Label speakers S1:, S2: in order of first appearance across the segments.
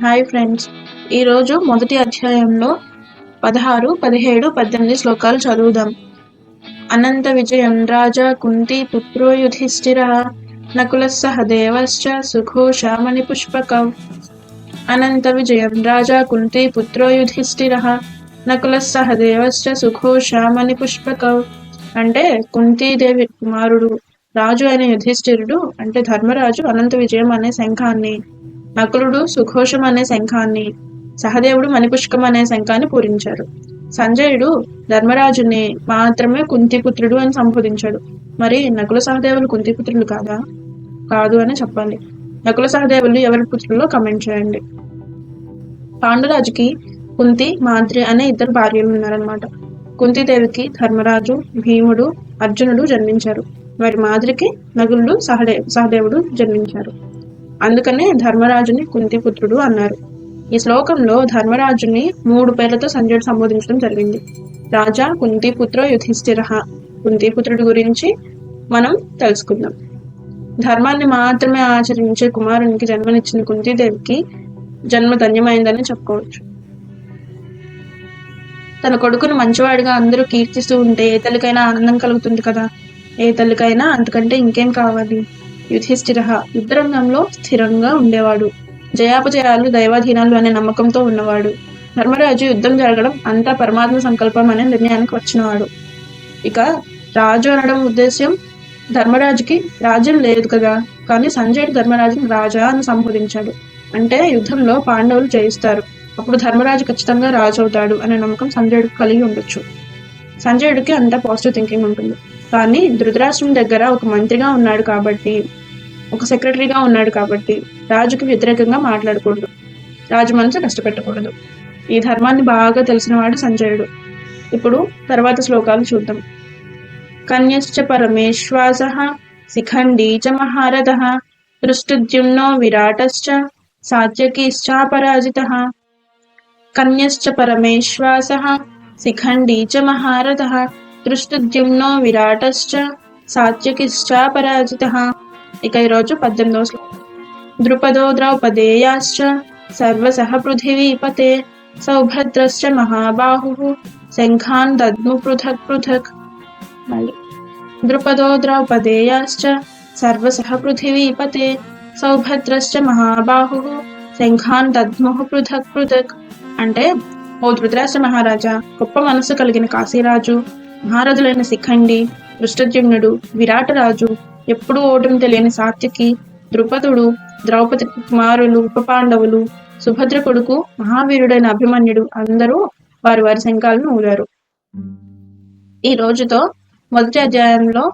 S1: Hi friends ఈరోజు మొదటి అధ్యాయంలో పదహారు పదిహేడు పద్దెనిమిది శ్లోకాలు చదువుదాం. అనంత విజయం రాజా కుంతి పుత్రో యుధిష్ఠిర నకుల సహదేవశ్చ సుఘోషామణి పుష్పకం. అనంత విజయం రాజా కుంతి పుత్రో యుధిష్ఠిర నకుల సహదేవశ్చ సుఘోషామణి పుష్పకం. అంటే కుంతీదేవి కుమారుడు రాజు అయిన యుధిష్ఠిరుడు అంటే ధర్మరాజు అనంత విజయం అనే శంఖాన్ని. నకులుడు సుఘోషం అనే శంఖాన్ని సహదేవుడు మణిపుష్కం అనే శంఖాన్ని పూరించారు. సంజయుడు ధర్మరాజుని మాత్రమే కుంతిపుత్రుడు అని సంబోధించాడు. మరి నకుల సహదేవులు కుంతిపుత్రులు కాదా? కాదు అని చెప్పాలి నకుల సహదేవులు ఎవరి పుత్రులో కమెంట్ చేయండి. పాండురాజుకి కుంతి మాద్రి అనే ఇద్దరు భార్యలు ఉన్నారనమాట కుంతిదేవికి ధర్మరాజు భీముడు అర్జునుడు జన్మించారు. వారి మాదిరికి నగులుడు సహదే సహదేవుడు జన్మించారు. అందుకనే ధర్మరాజుని కుంతిపుత్రుడు అన్నారు. ఈ శ్లోకంలో ధర్మరాజుని మూడు పేర్లతో సంజయుడు సంబోధించడం జరిగింది. రాజా కుంతిపుత్ర యుధిష్ఠిర. కుంతిపుత్రుడి గురించి మనం తెలుసుకుందాం. ధర్మాన్ని మాత్రమే ఆచరించే కుమారునికి జన్మనిచ్చిన కుంతీదేవికి జన్మ ధన్యమైందని చెప్పుకోవచ్చు. తన కొడుకును మంచివాడిగా అందరూ కీర్తిస్తూ ఉంటే ఏ తల్లికైనా ఆనందం కలుగుతుంది కదా? ఏ తల్లికైనా అంతకంటే ఇంకేం కావాలి? యుధిష్ఠిర యుద్ధరంగంలో స్థిరంగా ఉండేవాడు. జయాపజయాలు దైవాధీనాలు అనే నమ్మకంతో ఉన్నవాడు. ధర్మరాజు యుద్ధం జరగడం అంతా పరమాత్మ సంకల్పం అనే నిర్ణయానికి వచ్చినవాడు. ఇక రాజు అనడం ఉద్దేశ్యం ధర్మరాజుకి రాజ్యం లేదు కదా. కానీ సంజయుడు ధర్మరాజుని రాజా అని సంబోధించాడు. అంటే యుద్ధంలో పాండవులు జయిస్తారు. అప్పుడు ధర్మరాజు ఖచ్చితంగా రాజు అవుతాడు అనే నమ్మకం సంజయుడికి కలిగి ఉండొచ్చు. సంజయుడికి అంత పాజిటివ్ థింకింగ్ ఉంటుంది. కానీ ధృతరాష్ట్రం దగ్గర ఒక మంత్రిగా ఉన్నాడు కాబట్టి ఒక సెక్రటరీగా ఉన్నాడు కాబట్టి రాజుకి వ్యతిరేకంగా మాట్లాడకూడదు. రాజు మనసు కష్టపెట్టకూడదు. ఈ ధర్మాన్ని బాగా తెలిసినవాడు సంజయుడు. ఇప్పుడు తర్వాత శ్లోకాలు చూద్దాం. కన్యశ్చ పరమేశ్వాస శిఖండీ చ మహారథ దృష్టుద్యుమ్నో విరాటశ్చ సాత్యకీశ్చాపరాజిత కన్యశ్చ పరమేశ్వాస శిఖండీ చ మహారథ దృష్టుద్యుమ్నో విరాటశ్చ సాత్యకిశ్చాపరాజిత ఇక ఈరోజు పద్దెనిమిదవ శ్లోకం ద్రుపదో ద్రౌపదేయాశ్చ సర్వసహ పృథివీపతే సౌభద్రశ్చ మహాబాహు శంఖాన్ దద్ము పృథక్ పృథక్ మళ్ళీ ద్రుపదో ద్రౌపదేయాశ్చ సర్వసహ పృథివీపతే సౌభద్రశ్చ మహాబాహు శంఖాన్ దద్ము పృథక్ పృథక్ అంటే ఓ ధృతరాష్ట్ర మహారాజా గొప్ప మనసు కలిగిన కాశీరాజు మహారాజులైన శిఖండి దృష్టజ్యుమ్నుడు విరాటరాజు ఎప్పుడూ ఓటమి తెలియని సాత్యకి ద్రుపదుడు ద్రౌపది కుమారులు ఉప పాండవులు సుభద్ర కొడుకు మహావీరుడైన అభిమన్యుడు అందరూ వారి వారి శంఖాలను ఊరారు. ఈ రోజుతో మొదటి అధ్యాయంలో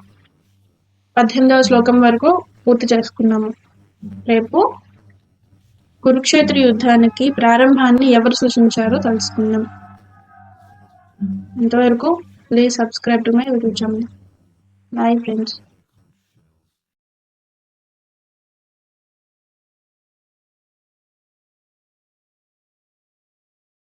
S1: పద్దెనిమిదవ శ్లోకం వరకు పూర్తి చేసుకున్నాము. రేపు కురుక్షేత్ర యుద్ధానికి ప్రారంభాన్ని ఎవరు సూచించారో తెలుసుకుందాం. ఇంతవరకు please subscribe to my YouTube channel. Bye friends.